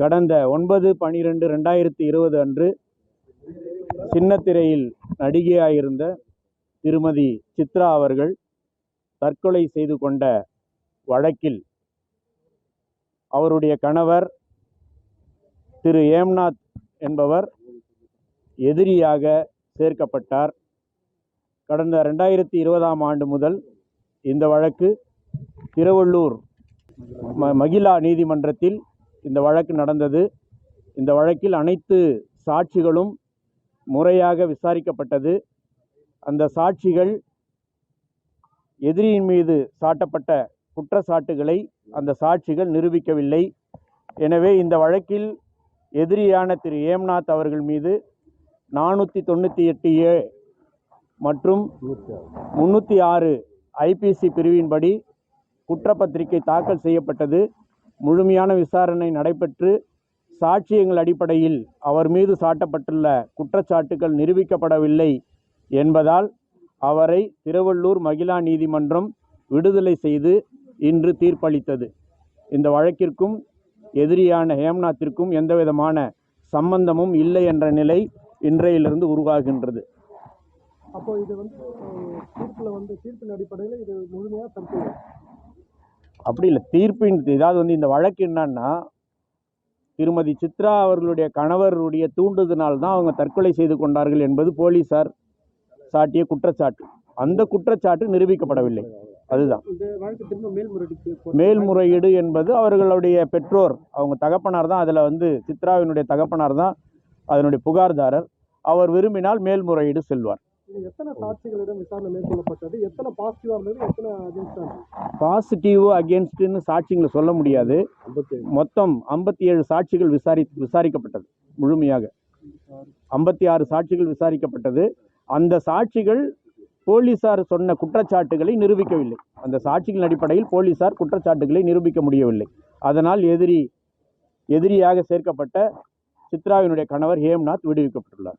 கடந்த ஒன்பது பனிரெண்டு ரெண்டாயிரத்தி இருபது அன்று சின்னத்திரையில் நடிகையாயிருந்த திருமதி சித்ரா அவர்கள் தற்கொலை செய்து கொண்ட வழக்கில் அவருடைய கணவர் திரு ஏம்நாத் என்பவர் எதிரியாக சேர்க்கப்பட்டார். கடந்த ரெண்டாயிரத்தி இருபதாம் ஆண்டு முதல் இந்த வழக்கு திருவள்ளூர் ம மகிழா நீதிமன்றத்தில் இந்த வழக்கு நடந்தது. இந்த வழக்கில் அனைத்து சாட்சிகளும் முறையாக விசாரிக்கப்பட்டது. அந்த சாட்சிகள் எதிரியின் மீது சாட்டப்பட்ட குற்றச்சாட்டுகளை அந்த சாட்சிகள் நிரூபிக்கவில்லை. எனவே இந்த வழக்கில் எதிரியான திரு ஏம்நாத் அவர்கள் மீது நானூற்றி தொண்ணூற்றி எட்டு ஏ மற்றும் முன்னூற்றி ஆறு ஐபிசி பிரிவின்படி குற்றப்பத்திரிகை தாக்கல் செய்யப்பட்டது. முழுமையான விசாரணை நடைபெற்று சாட்சியங்கள் அடிப்படையில் அவர் மீது சாட்டப்பட்டுள்ள குற்றச்சாட்டுகள் நிரூபிக்கப்படவில்லை என்பதால் அவரை திருவள்ளூர் மகிழா நீதிமன்றம் விடுதலை செய்து இன்று தீர்ப்பளித்தது. இந்த வழக்கிற்கும் எதிரியான ஹேம்நாத்திற்கும் எந்தவிதமான சம்பந்தமும் இல்லை என்ற நிலை இன்றையிலிருந்து உருவாகின்றது. அப்போ இது வந்து தீர்ப்பில் வந்து தீர்ப்பின் அடிப்படையில் இது முழுமையாக தற்கொலை அப்படி இல்லை. தீர்ப்பின் இதாவது வந்து இந்த வழக்கு என்னன்னா திருமதி சித்ரா அவர்களுடைய கணவருடைய தூண்டுதனால் தான் அவங்க தற்கொலை செய்து கொண்டார்கள் என்பது போலீசார் சாட்டிய குற்றச்சாட்டு. அந்த குற்றச்சாட்டு நிரூபிக்கப்படவில்லை. அதுதான். மேல்முறையீடு என்பது அவர்களுடைய பெற்றோர் அவங்க தகப்பனார் தான். அதில் வந்து சித்ராவினுடைய தகப்பனார் தான் அதனுடைய புகார்தாரர். அவர் விரும்பினால் மேல்முறையீடு செல்வார். எத்தனை சாட்சிகளிடம் விசாரணை மேற்கொள்ளப்பட்டது? எத்தனை பாசிட்டிவா இருந்தது? எத்தனை அகேன்ஸ்டா இருந்தது? பாசிட்டிவ் அகேன்ஸ்ட்னு சாட்சிங்களை சொல்ல முடியாது. மொத்தம் ஐம்பத்தி ஏழு சாட்சிகள் விசாரி விசாரிக்கப்பட்டது முழுமையாக. ஐம்பத்தி ஆறு சாட்சிகள் விசாரிக்கப்பட்டது. அந்த சாட்சிகள் போலீசார் சொன்ன குற்றச்சாட்டுகளை நிரூபிக்கவில்லை. அந்த சாட்சிகளின் அடிப்படையில் போலீசார் குற்றச்சாட்டுகளை நிரூபிக்க முடியவில்லை. அதனால் எதிரி எதிரியாக சேர்க்கப்பட்ட சித்ராவினுடைய கணவர் ஹேம்நாத் விடுவிக்கப்பட்டுள்ளார்.